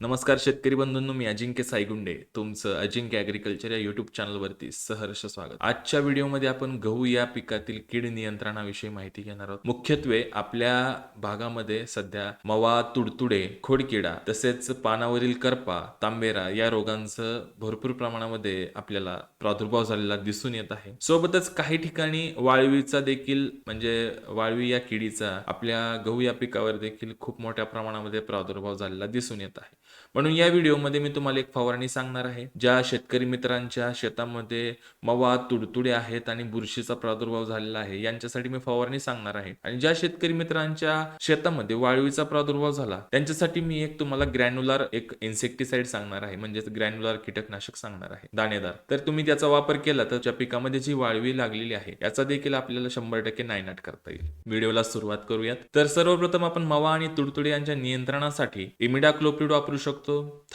नमस्कार शेतकरी बंधूंनो मी अजिंक्य सायगुंडे. तुमचं अजिंक्य ॲग्रिकल्चर या युट्यूब चॅनलवरती सहर्ष स्वागत. आजच्या व्हिडिओमध्ये आपण गहू या पिकातील कीड नियंत्रणाविषयी माहिती घेणार आहोत. मुख्यत्वे आपल्या भागामध्ये सध्या मवा तुडतुडे खोडकिडा तसेच पानावरील करपा तांबेरा या रोगांचं भरपूर प्रमाणामध्ये आपल्याला प्रादुर्भाव झालेला दिसून येत आहे. सोबतच काही ठिकाणी वाळवीचा देखील म्हणजे वाळवी या किडीचा आपल्या गहू या पिकावर देखील खूप मोठ्या प्रमाणामध्ये प्रादुर्भाव झालेला दिसून येत आहे. म्हणून या व्हिडिओमध्ये मी तुम्हाला एक फवारणी सांगणार आहे. ज्या शेतकरी मित्रांच्या शेतामध्ये मवा तुडतुडे आहेत आणि बुरशीचा प्रादुर्भाव झालेला आहे यांच्यासाठी मी फवारणी सांगणार आहे. आणि ज्या शेतकरी मित्रांच्या शेतामध्ये वाळवीचा प्रादुर्भाव झाला त्यांच्यासाठी मी एक तुम्हाला ग्रॅन्युलर एक इन्सेक्टिसाइड सांगणार आहे. म्हणजेच ग्रॅन्युलर कीटकनाशक सांगणार आहे. दाणेदार. तर तुम्ही त्याचा वापर केला तर त्या पिकामध्ये जी वाळवी लागलेली आहे याचा देखील आपल्याला शंभर टक्के नायनाट करता येईल. व्हिडिओला सुरुवात करूयात. तर सर्वप्रथम आपण मवा आणि तुडतुडे यांच्या नियंत्रणासाठी इमिडाक्लोपिड वापरू शकतो.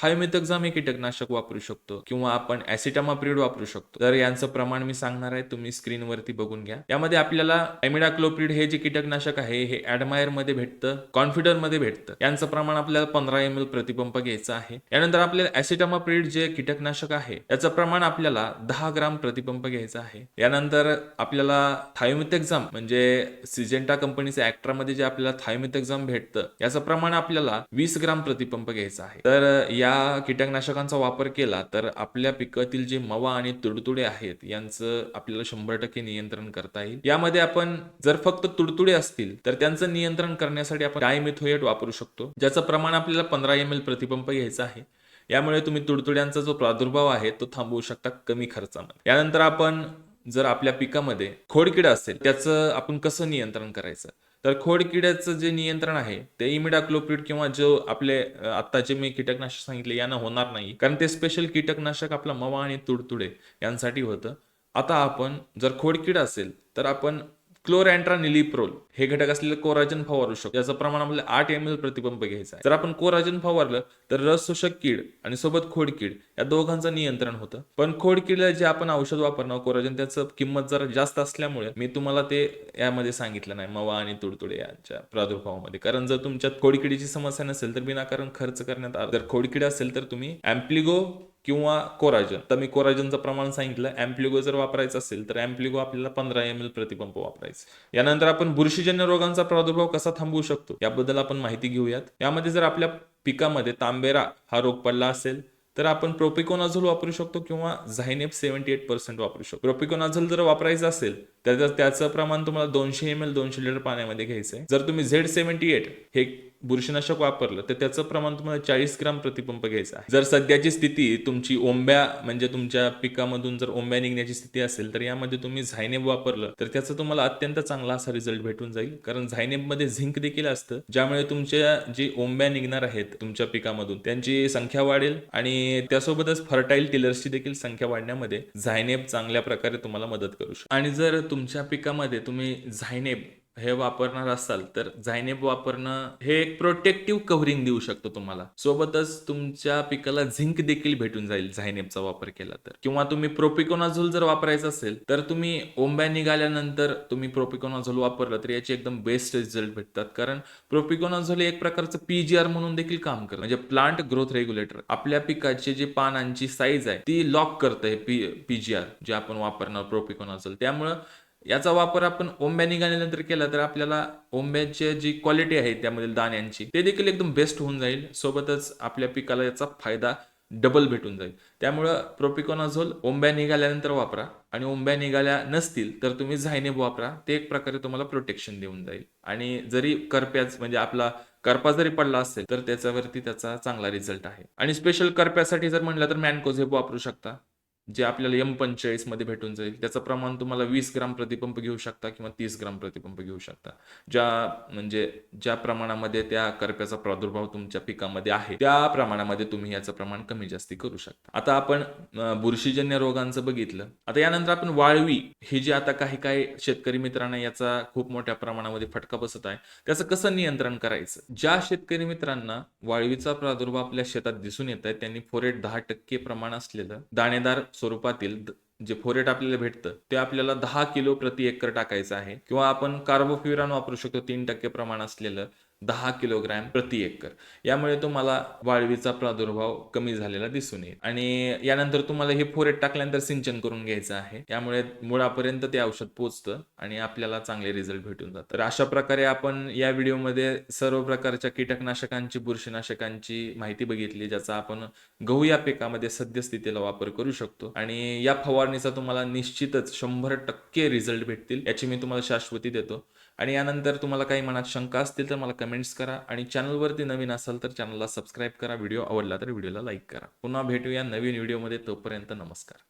थायोमिथक्झाम हे कीटकनाशक वापरू शकतो किंवा आपण ऍसिटामाप्रिड वापरू शकतो. तर यांचं प्रमाण मी सांगणार आहे तुम्ही स्क्रीनवरती बघून घ्या. यामध्ये आपल्याला एमिडाक्लोप्रिड हे जे कीटकनाशक आहे हे ऍडमायरमध्ये भेटतं कॉन्फिडरमध्ये भेटतं. यांचं प्रमाण आपल्याला पंधरा एम एल प्रतिपंप घ्यायचं आहे. यानंतर आपल्याला ऍसिटामाप्रिड जे कीटकनाशक आहे त्याचं प्रमाण आपल्याला दहा ग्राम प्रतिपंप घ्यायचं आहे. यानंतर आपल्याला थायोमिथक्झाम म्हणजे सिजेंटा कंपनीचे ऍक्ट्रामध्ये जे आपल्याला थायोमिथक्झाम भेटतं याचं प्रमाण आपल्याला वीस ग्राम प्रतिपंप घ्यायचं आहे. तर या कीटकनाशकांचा वापर केला तर आपल्या पिकातील जे मवा आणि तुडतुडे आहेत यांचं आपल्याला शंभर टक्के नियंत्रण करता येईल. यामध्ये आपण जर फक्त तुडतुडे असतील तर त्यांचं नियंत्रण करण्यासाठी आपण डायमिथोएट वापरू शकतो ज्याचं प्रमाण आपल्याला पंधरा एम एल प्रतिपंप घ्यायचा आहे. यामुळे तुम्ही तुडतुड्यांचा जो प्रादुर्भाव आहे तो थांबवू शकता कमी खर्चामध्ये. यानंतर आपण जर आपल्या पिकामध्ये खोडकिडा असेल त्याचं आपण कसं नियंत्रण करायचं? तर खोडकिड्याचं जे नियंत्रण आहे ते इमिडाक्लोप्रिड किंवा जो आपले अ, आता जे मी कीटकनाशक सांगितले यांना होणार नाही. कारण ते स्पेशल कीटकनाशक आपला मवा आणि तुडतुडे यांसाठी होतं. आता आपण जर खोडकिड असेल तर आपण क्लोरॅन्ट्रा निलिप्रोल हे घटक असलेलं कोराजन फवारू शकतो. याचं प्रमाण आपल्याला आठ एम एल प्रतिपंप घ्यायचा जर आपण कोराजन फवारलं तर रस शोषक कीड आणि सोबत खोडकीड या दोघांचं नियंत्रण होतं. पण खोडकीडला जे आपण औषध वापरणार कोराजन त्याचं किंमत जरा जास्त असल्यामुळे मी तुम्हाला ते यामध्ये सांगितलं नाही. मवा आणि तुडतुडे यांच्या प्रादुर्भावामध्ये. कारण जर तुमच्यात खोडकिडीची समस्या नसेल तर विनाकारण खर्च करण्यात आला. जर खोडकिड असेल तर तुम्ही अँप्लिगो किंवा कोराजन. तर मी कोराजनचं प्रमाण सांगितलं. अँप्लिगो जर वापरायचं असेल तर अँप्लिगो आपल्याला पंधरा एम एल प्रतिपंप वापरायचं. यानंतर आपण बुरशीजन्य रोगांचा प्रादुर्भाव कसा थांबवू शकतो याबद्दल आपण माहिती घेऊयात. यामध्ये जर आपल्या पिकामध्ये तांबेरा हा रोग पडला असेल तर आपण प्रोपिकोनाझोल वापरू शकतो किंवा झायनेप सेव्हन्टी एट पर्सेंट वापरू शकतो. प्रोपिकोनाझोल जर वापरायचं असेल तर त्याचं प्रमाण तुम्हाला दोनशे एम एल दोनशे लिटर पाण्यामध्ये घ्यायचं आहे जर तुम्ही झेड सेव्हन्टी एट हे बुरशीनाशक वापरलं तर त्याचं प्रमाण तुम्हाला चाळीस ग्राम प्रतिपंप घ्यायचा आहे. जर सध्याची स्थिती तुमची ओंब्या म्हणजे तुमच्या पिकामधून जर ओंब्या निघण्याची स्थिती असेल तर यामध्ये तुम्ही झायनेब वापरलं तर त्याचा तुम्हाला अत्यंत चांगला असा रिझल्ट भेटून जाईल. कारण झायनेबमध्ये झिंक देखील असतं ज्यामुळे तुमच्या जी ओंब्या निघणार आहेत तुमच्या पिकामधून त्यांची संख्या वाढेल आणि त्यासोबतच फर्टाईल टिलर्सची देखील संख्या वाढण्यामध्ये झायनेब चांगल्या प्रकारे तुम्हाला मदत करू शकतो आणि जर तुमच्या पिकामध्ये तुम्ही झायनेब हे वापरणार असाल तर झायनेब वापरणं हे एक प्रोटेक्टिव्ह कव्हरिंग देऊ शकतो तुम्हाला. सोबतच तुमच्या पिकाला झिंक देखील भेटून जाईल झायनेबचा वापर केला तर. किंवा तुम्ही प्रोपिकोनाझोल जर वापरायचं असेल तर तुम्ही ओंब्या निघाल्यानंतर तुम्ही प्रोपिकोनाझोल वापरलं तर याचे एकदम बेस्ट रिझल्ट भेटतात. कारण प्रोपिकोनाझोल हे एक प्रकारचं पीजीआर म्हणून देखील काम करतं. म्हणजे प्लांट ग्रोथ रेग्युलेटर आपल्या पिकाची जी पानांची साईज आहे ती लॉक करतं हे पी पीजीआर जे आपण वापरणार प्रोपिकोनाझोल. त्यामुळं याचा वापर आपण ओंब्या निघाल्यानंतर केला तर आपल्याला ओंब्याची जी क्वालिटी आहे त्यामधील दाण्यांची ते देखील एकदम बेस्ट होऊन जाईल. सोबतच आपल्या पिकाला याचा फायदा डबल भेटून जाईल. त्यामुळं प्रोपिकोनाझोल ओंब्या निघाल्यानंतर वापरा आणि ओंब्या निघाल्या नसतील तर तुम्ही झायनेब वापरा. ते एक प्रकारे तुम्हाला प्रोटेक्शन देऊन जाईल. आणि जरी करप्याच म्हणजे आपला करपा जरी पडला असेल तर त्याच्यावरती त्याचा चांगला रिझल्ट आहे. आणि स्पेशल करप्यासाठी जर म्हणलं तर मॅनकोझेब वापरू शकता. जे आपल्याला एम पंचेचाळीसमध्ये भेटून जाईल त्याचं प्रमाण तुम्हाला वीस ग्राम प्रतिपंप घेऊ शकता किंवा तीस ग्राम प्रतिपंप घेऊ शकता. ज्या म्हणजे ज्या प्रमाणामध्ये त्या करप्याचा प्रादुर्भाव तुमच्या पिकामध्ये आहे त्या प्रमाणामध्ये तुम्ही याचं प्रमाण कमी जास्ती करू शकता. आता आपण बुरशीजन्य रोगांचं बघितलं. आता यानंतर आपण वाळवी ही जी आता काही काही शेतकरी मित्रांना याचा खूप मोठ्या प्रमाणामध्ये फटका बसत आहे त्याचं कसं नियंत्रण करायचं? ज्या शेतकरी मित्रांना वाळवीचा प्रादुर्भाव आपल्या शेतात दिसून येत आहे त्यांनी फोरेट दहा टक्के प्रमाण असलेलं दाणेदार स्वरूपातील जे फोरेट आपल्याला भेटतं ते आपल्याला दहा किलो प्रति एकर टाकायचं आहे. किंवा आपण कार्बोफ्युरान वापरू शकतो तीन टक्के प्रमाण असलेलं. दहा किलोग्रॅम प्रति एकर. यामुळे तुम्हाला वाळवीचा प्रादुर्भाव कमी झालेला दिसून येईल. आणि यानंतर तुम्हाला हे फोरेट टाकल्यानंतर सिंचन करून घ्यायचं आहे. त्यामुळे मुळापर्यंत ते औषध पोचतं आणि आपल्याला चांगले रिझल्ट भेटून जातात तर अशा प्रकारे आपण या व्हिडिओमध्ये सर्व प्रकारच्या कीटकनाशकांची बुरशीनाशकांची माहिती बघितली ज्याचा आपण गहू या पिकामध्ये सद्यस्थितीला वापर करू शकतो. आणि या फवारणीचा तुम्हाला निश्चितच शंभर टक्के रिझल्ट भेटतील याची मी तुम्हाला शाश्वती देतो. आणि यानंतर तुम्हाला काही मनात शंका असतील तर मला कमेंट्स करा आणि चॅनलवरती नवीन असाल तर चॅनलला सबस्क्राईब करा. व्हिडिओ आवडला तर व्हिडिओला लाईक करा. पुन्हा भेटूया नवीन व्हिडिओमध्ये तोपर्यंत नमस्कार.